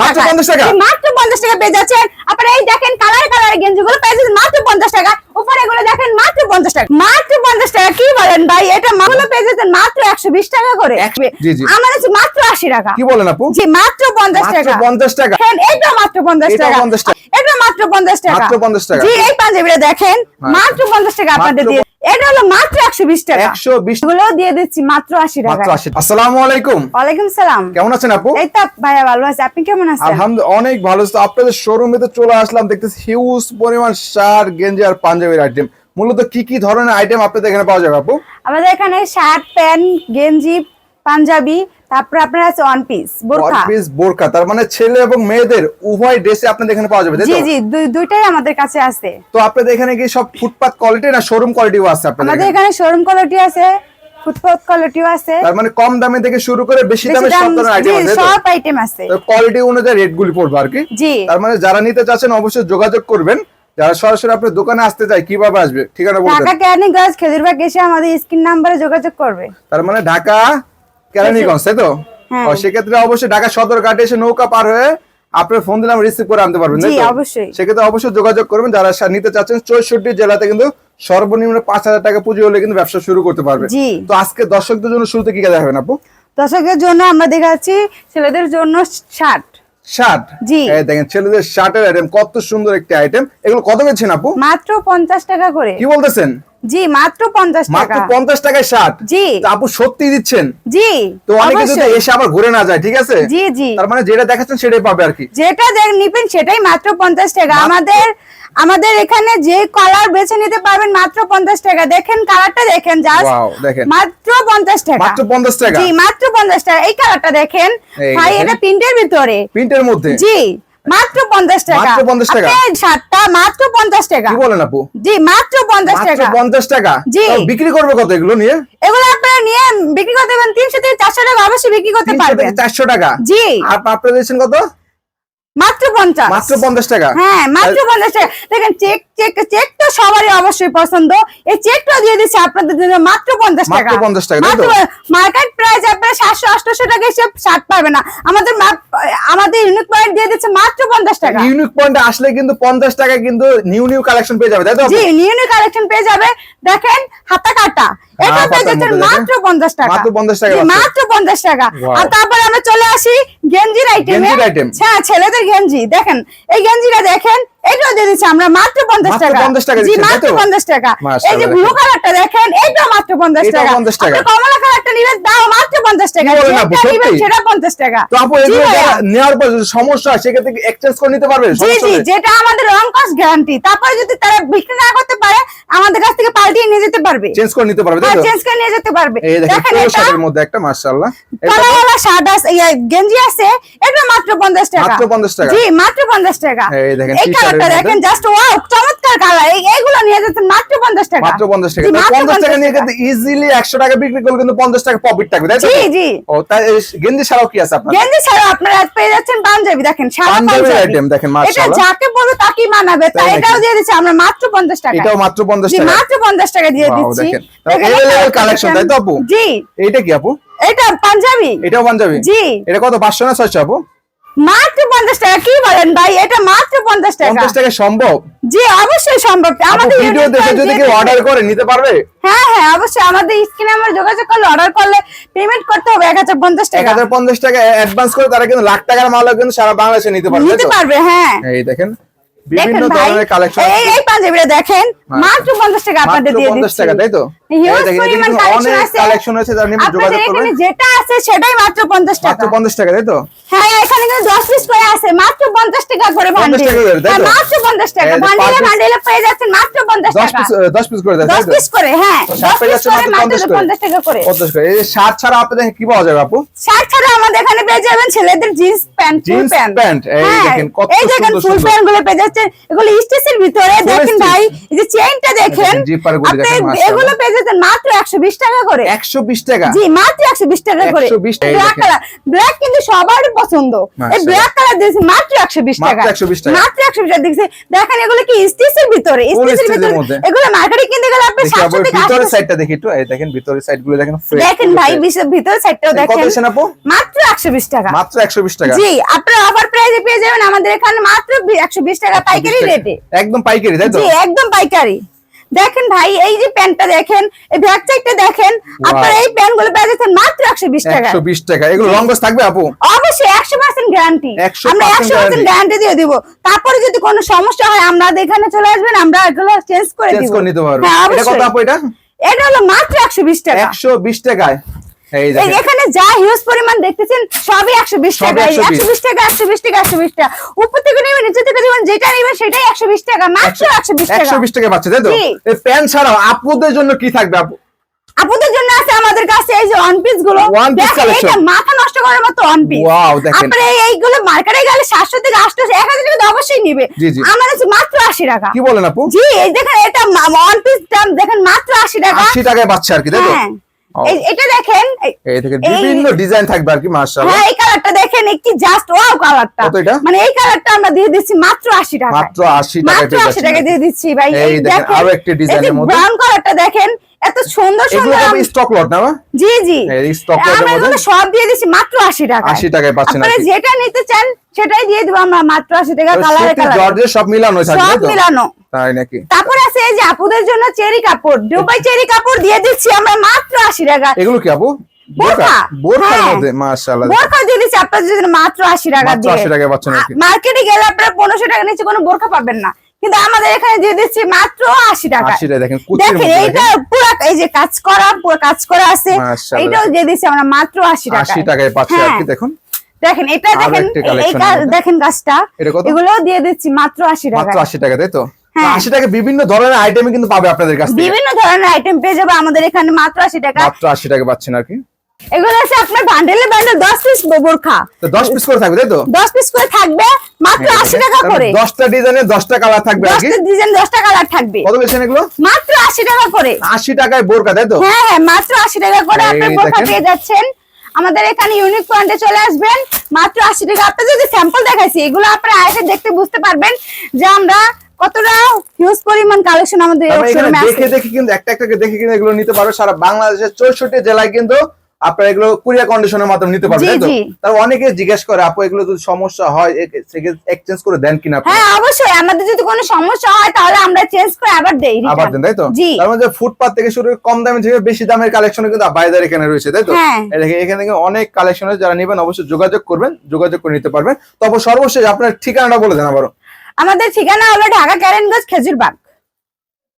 মাত্র 50 টাকা? মাত্র পঞ্চাশ টাকা পেয়ে যাচ্ছেন। আপনারা এই দেখেন কালার কালার গেঞ্জি পেয়ে যাচ্ছেন মাত্র পঞ্চাশ টাকা। উপরে এগুলো দেখেন মাত্র পঞ্চাশ টাকা। মাত্র টাকা কি বলেন ভাই? এটা মাগুলো পেয়ে যাচ্ছেন মাত্র একশো বিশ টাকা করে। আমার মাত্র টাকা। কি বলেন আপু? জি মাত্র পঞ্চাশ মাত্র টাকা। 50 টাকা। এটা মাত্র পঞ্চাশ টাকা। 50 টাকা। এটা মাত্র পঞ্চাশ টাকা। মাত্র 50 টাকা। জি এই পাঞ্জাবিটা দেখেন। মাত্র পঞ্চাশ টাকা আপনাদের দিয়ে। এটা হলো মাত্র একশো বিশ টাকা। 120 গুলো দিয়ে দিচ্ছি মাত্র আশি টাকা। মাত্র 80 আসসালামু আলাইকুম। ওয়ালাইকুম সালাম। কেমন আছেন আপু? এই তো ভাইয়া ভালো আছে। আপনি কেমন আছেন? আলহামদুলিল্লাহ অনেক ভালো। তো আপনাদের শোরুমে তো চলে আসলাম। দেখতেছি হিউজ পরিমাণ শার্ট গেঞ্জি আর পাঞ্জাবির আইটেম মূলত কি কি ধরনের আইটেম আপনাদের এখানে পাওয়া যাবে আপু? আমাদের এখানে শার্ট প্যান্ট গেঞ্জি পাঞ্জাবি তারপর আপনার আছে ওয়ান পিস বোরখা। পিস বোরকা তার মানে ছেলে এবং মেয়েদের উভয় ড্রেসে আপনাদের এখানে পাওয়া যাবে জি জি দুই- দুইটাই আমাদের কাছে আছে। তো আপনাদের এখানে কি সব ফুটপাত কোয়ালিটি না শোরুম কোয়ালিটিও আছে আপনাদের আমাদের এখানে? শোরুম কোয়ালিটি আছে ফুটপাথ কোয়ালিটিও আছে। তার মানে কম দামে থেকে শুরু করে বেশি দামে সব ধরনের আইটেম আছে সব আইটেম আছে। তো কোয়ালিটি অনুযায়ী রেট গুলি পড়বে আর কি। জি। তার মানে যারা নিতে চাচ্ছেন অবশ্যই যোগাযোগ করবেন। যারা সরাসরি আপনার দোকানে আসতে চায় কীভাবে আসবে? ঠিকানা ঢাকা বলবেন ক্যানিগঞ্জ খেজুরবাগ এসে আমাদের স্ক্রিন নাম্বারে যোগাযোগ করবে। তার মানে ঢাকা কেরানীগঞ্জ তাই তো? হ্যাঁ। সেক্ষেত্রে অবশ্যই ঢাকা সদর ঘাটে এসে নৌকা পার হয়ে আপনার ফোন দিলাম রিসিভ করে আনতে পারবেন? অবশ্যই। সেক্ষেত্রে অবশ্যই যোগাযোগ করবেন যারা নিতে চাচ্ছেন চৌষট্টি জেলাতে কিন্তু সর্বনিম্ন পাঁচ হাজার টাকা পুঁজি হলে কিন্তু ব্যবসা শুরু করতে পারবে। তো আজকে দর্শকদের জন্য শুরুতে কি দেখাবেন আপু? দর্শকের জন্য আমরা দেখাচ্ছি ছেলেদের জন্য শার্ট। শার্ট? জি। এই দেখেন ছেলেদের শার্টের আইটেম কত সুন্দর একটি আইটেম এগুলো কত বেছেন আপু? মাত্র পঞ্চাশ টাকা করে। কি বলতেছেন? জি মাত্র মাত্র টাকা। পঞ্চাশ টাকায় শার্ট জি। আপু সত্যি দিচ্ছেন? জি তো অনেকে যদি এসে আবার ঘুরে না যায় ঠিক আছে? জি জি। তার মানে যেটা দেখাচ্ছেন সেটাই পাবে আর কি। যেটা দেখ নিবেন সেটাই মাত্র পঞ্চাশ টাকা। আমাদের আমাদের এখানে যে কালার বেছে নিতে পারবেন মাত্র পঞ্চাশ টাকা। দেখেন কালারটা দেখেন জাস্ট মাত্র পঞ্চাশ টাকা। মাত্র 50 টাকা? জি মাত্র পঞ্চাশ টাকা। এই কালারটা দেখেন। ভাই এটা প্রিন্টের ভিতরে। প্রিন্টের মধ্যে? জি। মাত্র 50 টাকা। মাত্র 50 টাকা? মাত্র 50 টাকা। কি বলেন আপু? জি মাত্র 50 টাকা। মাত্র 50 টাকা? জি। বিক্রি কত এগুলো নিয়ে? এগুলো নিয়ে বিক্রি করতে 300 থেকে 400 টাকা অবশ্যই বিক্রি করতে পারবেন। 400 টাকা? জি। আর কত? মাত্র 50 মাত্র 50 টাকা? হ্যাঁ মাত্র 50 টাকা। দেখেন চেক চেক চেক তো সবারই অবশ্যই পছন্দ। এই চেকটা দিয়ে দিয়েছি আপনাদের জন্য মাত্র 50 টাকা। মাত্র 50 টাকা। মার্কেট প্রাইস আপনারা 700 আঠারোশো টাকায় সে শার্ট পাবে না। আমাদের আমাদের ইউনিক পয়েন্ট দিয়ে দিচ্ছে মাত্র পঞ্চাশ টাকা। ইউনিক পয়েন্ট আসলে কিন্তু পঞ্চাশ টাকা কিন্তু নিউ নিউ কালেকশন পেয়ে যাবে তাই তো? জি নিউ নিউ কালেকশন পেয়ে যাবে। দেখেন হাতা কাটা। এটা পেয়ে যাচ্ছেন মাত্র পঞ্চাশ টাকা। মাত্র পঞ্চাশ টাকা মাত্র। পঞ্চাশ টাকা। আর তারপরে আমরা চলে আসি গেঞ্জির আইটেমে হ্যাঁ ছেলেদের গেঞ্জি। দেখেন এই গেঞ্জিটা দেখেন এটাও দিয়ে দিচ্ছি আমরা মাত্র পঞ্চাশ টাকা। জি মাত্র পঞ্চাশ টাকা। এই যে ব্লু কালারটা দেখেন এটাও মাত্র পঞ্চাশ টাকা। কমলা কালারটা নিবেন দাও মাত্র পঞ্চাশ টাকা। নিবেন সত্যি? সেটা পঞ্চাশ টাকা। তো আপু এগুলো নেওয়ার পর সমস্যা সেক্ষেত্রে এক্সচেঞ্জ করে নিতে পারবে? জি জি যেটা আমাদের রং কস্ট গ্যারান্টি তারপরে যদি তারা বিক্রি না করতে পারে আমাদের কাছ থেকে পাল্টিয়ে নিয়ে যেতে পারবে। চেঞ্জ করে নিতে পারবে হ্যাঁ চেঞ্জ করে নিয়ে যেতে পারবে। এই দেখেন পুরো শার্টের মধ্যে একটা মাশাআল্লাহ। এটা কালারওয়ালা শার্ট আছে ইয়ে, গেঞ্জি আছে এটা মাত্র পঞ্চাশ টাকা। মাত্র 50 টাকা? জি মাত্র পঞ্চাশ টাকা। এই দেখেন, এই কালারটা দেখেন জাস্ট ওয়াও চমৎকার। কালার এইগুলো নিয়ে যেতেন মাত্র পঞ্চাশ টাকা। মাত্র পঞ্চাশ টাকা। জি, তাই মাত্র পঞ্চাশ টাকা নিয়ে কিন্তু ইজিলি একশো টাকা বিক্রি করলে কিন্তু পঞ্চাশ টাকা প্রফিট থাকবে তাই তো? জি, জি। ও তাই গেঞ্জি ছাড়াও কি আছে আপনার? গেঞ্জি ছাড়া আপনারা পেয়ে যাচ্ছেন পাঞ্জাবি দেখেন সাদা পাঞ্জাবি item দেখেন, এটা যাকে তাকেই মানাবে তাই এটাও দিয়ে দিচ্ছি আমরা মাত্র পঞ্চাশ টাকা। এটাও মাত্র টাকা। মাত্র পঞ্চাশ টাকা দিয়ে দিচ্ছি। দেখেন। এটা তাই তো আপু? জি। এইটা কি আপু? এটা পাঞ্জাবি। এটাও পাঞ্জাবি? জি। এটা কত না ছয়শো আপু? মাত্র পঞ্চাশ টাকা। কি বলেন ভাই? এটা মাত্র পঞ্চাশ টাকা। পঞ্চাশ টাকা সম্ভব? জি অবশ্যই সম্ভব। আমাদের ভিডিও দেখে যদি কেউ অর্ডার করে নিতে পারবে? হ্যাঁ হ্যাঁ অবশ্যই। আমাদের স্ক্রিনে আমার যোগাযোগ করলে অর্ডার করলে পেমেন্ট করতে হবে এক হাজার পঞ্চাশ এক হাজার পঞ্চাশ টাকা অ্যাডভান্স করে তারা কিন্তু লাখ টাকার মালও কিন্তু সারা বাংলাদেশে নিতে পারবে নিতে পারবে হ্যাঁ। এই দেখেন বিভিন্ন ধরনের কালেকশন এই এই পাঞ্জাবিটা দেখেন মাত্র পঞ্চাশ টাকা আপনাদের দিয়ে পঞ্চাশ দিচ্ছি। টাকা তাই তো? এই Huge দেখেন এদিকে পরিমাণ কিন্তু collection অনেক আছে। কালেকশন আছে যারা নিয়ে আপনাদের যোগাযোগ এখানে করবেন। যেটা আছে সেটাই মাত্র পঞ্চাশ টাকা। পঞ্চাশ টাকা তাই তো? হ্যাঁ এখানে কিন্তু দশ পিস করে আছে মাত্র পঞ্চাশ টাকা করে 50 বান্ডিল টাকা করে, তাই তো? মাত্র পঞ্চাশ টাকা। এই যে per বান্ডিলে বান্ডিলে পেয়ে যাচ্ছেন মাত্র পঞ্চাশ টাকা। দশ পিস করে দশ পিস করে হ্যাঁ শার্ট দশ পেয়ে পিস যাচ্ছে করে মাত্র মাত্র 50 করে। পঞ্চাশ টাকা করে। পঞ্চাশ করে এই শার্ট ছাড়া আপনাদের কি পাওয়া যাবে আপু? শার্ট ছাড়া আমাদের এখানে পেয়ে যাবেন ছেলেদের জিন্স প্যান্ট ফুল প্যান্ট এই দেখেন কত এই দেখেন ফুল প্যান্টগুলো পেয়ে যাচ্ছেন। এগুলো ভিতরে দেখেন ভাই এই যে চেইনটা দেখেন। এগুলো পেয়ে যাচ্ছেন মাত্র একশো বিশ টাকা করে টাকা জি মাত্র একশো বিশ টাকা করে 120 টাকা, ব্ল্যাক কালার ব্ল্যাক কিন্তু সবারই পছন্দ এই ব্ল্যাক কালার দিয়েছি মাত্র বিশ মাত্র টাকা 120 টাকা। মাত্র টাকা দেখেন এগুলো কি স্টিচের ভিতরে স্টিচের ভিতরে এগুলো মার্কেটে কিনতে গেলে আপনি 800 সাইডটা দেখি একটু এই দেখেনগুলো দেখেন দেখেন ভাই ভিতরের সাইডটাও দেখেন আপু? মাত্র একশো বিশ টাকা মাত্র একশো বিশ টাকা জি আপনার অফার প্রাইস পেয়ে যাবেন আমাদের এখানে মাত্র একশো বিশ টাকা পাইকারি 120 রেটে একদম পাইকারি তাই তো জি একদম পাইকারি দেখেন ভাই এই যে প্যান্টটা দেখেন এই সাইডটা দেখেন আপনারা এই প্যান্টগুলো পেয়ে যাচ্ছেন মাত্র একশো বিশ টাকা। একশো বিশ টাকা। এগুলো লং গোছ থাকবে আপু? অবশ্যই একশো পার্সেন্ট গ্যারান্টি আমরা 100% আমরা একশো পার্সেন্ট গ্যারান্টি দিয়ে দেব। তারপরে যদি কোনো সমস্যা হয় আমরা এখানে চলে আসবেন আমরা এগুলো চেঞ্জ করে দেব। চেঞ্জ করে নিতে পারবে। হ্যাঁ এটা কত আপু এটা? এটা হলো মাত্র একশো বিশ টাকা। একশো বিশ টাকায়। এখানে যা হিউজ পরিমাণ দেখতেছেন সবই একশো বিশ টাকা। 120 একশো বিশ। টাকা একশো বিশ টাকা একশো বিশ টাকা। উপর থেকে নেবেন নিচে থেকে নেবেন যেটা নেবেন সেটাই একশো বিশ টাকা। মাত্র একশো বিশ টাকা। একশো বিশ টাকা পাচ্ছে তাই তো? প্যান্ট ছাড়াও আপুদের জন্য কি থাকবে আপু? আপুদের জন্য আছে আমাদের কাছে এই যে ওয়ান পিসগুলো। এটা মাথা নষ্ট করার মতো ওয়ান পিস Wow, দেখেন। আপনারা এইগুলো মার্কেটে গেলে সাতশো থেকে আটশো এক হাজার টাকা অবশ্যই নিবে। আমার কাছে মাত্র আশি টাকা। কি বলেন আপু? জি এই দেখেন এটা ওয়ান পিস দাম দেখেন মাত্র আশি টাকা। আশি টাকায় পাচ্ছে আর কি হ্যাঁ। এটা দেখেন এই- দেখেন বিভিন্ন ডিজাইন থাকবে আর কি মাশাআল্লাহ। হ্যাঁ এই কালারটা দেখেন কি জাস্ট ওয়াও কালারটা কত এটা? মানে এই কালারটা আমরা দিয়ে দিচ্ছি মাত্র আশি টাকা মাত্র আশি টাকায় মাত্র পেয়ে আশি যাচ্ছেন। টাকা দিয়ে দিচ্ছি ভাই। এই দেখেন, আরও একটা ডিজাইনের মধ্যে। ব্রাউন কালারটা দেখেন সুন্দর এগুলো সুন্দর আম- স্টক লট না জি জি। এই stock lot এর আমরা মধ্যে? সব দিয়ে দিচ্ছি মাত্র আশি টাকা 80 টাকায় পাচ্ছেন কি। যেটা নিতে চান সেটাই দিয়ে দেবো আমরা মাত্র আশি টাকা তো কালারে কালার। জর্জেট সব মিলানো থাকবে সব মিলানো। তাই নাকি? তারপরে আছে এই যে আপুদের জন্য চেরি কাপড় দুবাই চেরি কাপড় দিয়ে দিচ্ছি আমরা মাত্র আশি টাকা। এগুলো কি আপু? বোরকা বোরকার হ্যাঁ। মধ্যে মাশাআল্লাহ। বোরখা দিয়ে দিচ্ছি আপনাদের জন্য মাত্র আশি টাকা দিয়ে। 80 টাকায় পাচ্ছেন মার্কেটে গেলে আপনারা পনেরোশো টাকা নিচে কোনো বোরখা পাবেন না। কিন্তু আমাদের এখানে দিয়ে দিচ্ছি মাত্র আশি টাকা 80 টাকা দেখেন, কুচির দেখেন এইটা এই যে কাজ করা পুরো কাজ করা আছে এটাও এইটাও দিয়ে দিচ্ছি আমরা মাত্র আশি টাকা আশি টাকায় পাচ্ছি আর কি দেখুন। দেখেন এটা দেখেন এই-। দেখেন কাজটা। এটা এগুলো দিয়ে দিচ্ছি মাত্র আশি টাকা মাত্র আশি টাকা তাই তো? হ্যাঁ। আশি টাকা বিভিন্ন ধরনের আইটেম কিন্তু পাবে আপনাদের কাছে বিভিন্ন ধরনের আইটেম পেয়ে যাবে আমাদের এখানে মাত্র আশি টাকা। মাত্র আশি টাকা পাচ্ছেন আর কি। এগুলো আছে আপনার বান্ডেলে বান্ডেল দশ পিস বোরখা। তো দশ পিস করে থাকবে তাই তো? দশ পিস করে থাকবে মাত্র হ্যাঁ, আশি টাকা করে। দশটা ডিজাইনের দশটা কালার থাকবে আর কি দশটা ডিজাইন দশটা কালার থাকবে। কত বেছেন এগুলো? মাত্র আশি টাকা করে। আশি টাকায় বোরকা তাই তো? হ্যাঁ হ্যাঁ মাত্র আশি টাকা করে এই আপনার বোরখা পেয়ে যাচ্ছেন। আমাদের এখানে ইউনিক পয়েন্টে চলে আসবেন। মাত্র আশি টাকা। আপনি যদি স্যাম্পল দেখাইছি এগুলো আপনারা আইসে দেখতে বুঝতে পারবেন যে আমরা কতটা হিউজ পরিমাণ কালেকশন আমাদের দেখে দেখে কিন্তু একটা একটা দেখে কিন্তু এগুলো নিতে পারো। সারা বাংলাদেশের চৌষট্টি জেলায় কিন্তু আপনারা এগুলো কুরিয়ার কন্ডিশনের মাধ্যমে নিতে পারবেন তাই তো? তার অনেকে জিজ্ঞেস করে আপু এগুলো যদি সমস্যা হয় এক্সচেঞ্জ করে দেন কিনা হ্যাঁ অবশ্যই। আমাদের যদি কোনো সমস্যা হয় তাহলে আমরা চেঞ্জ করে আবার দেই। আবার দেন তাই তো? তার মধ্যে ফুটপাত থেকে শুরু করে কম দামে থেকে বেশি দামের কালেকশন কিন্তু বাইরের এখানে রয়েছে তাই তো? হ্যাঁ। এখানে থেকে অনেক কালেকশন যারা নেবেন অবশ্যই যোগাযোগ করবেন যোগাযোগ করে নিতে পারবেন। তবে সর্বশেষ আপনার ঠিকানাটা বলে দেন আবারও। আমাদের ঠিকানা হলো ঢাকা ক্যারেনগঞ্জ খেজুরবাগ।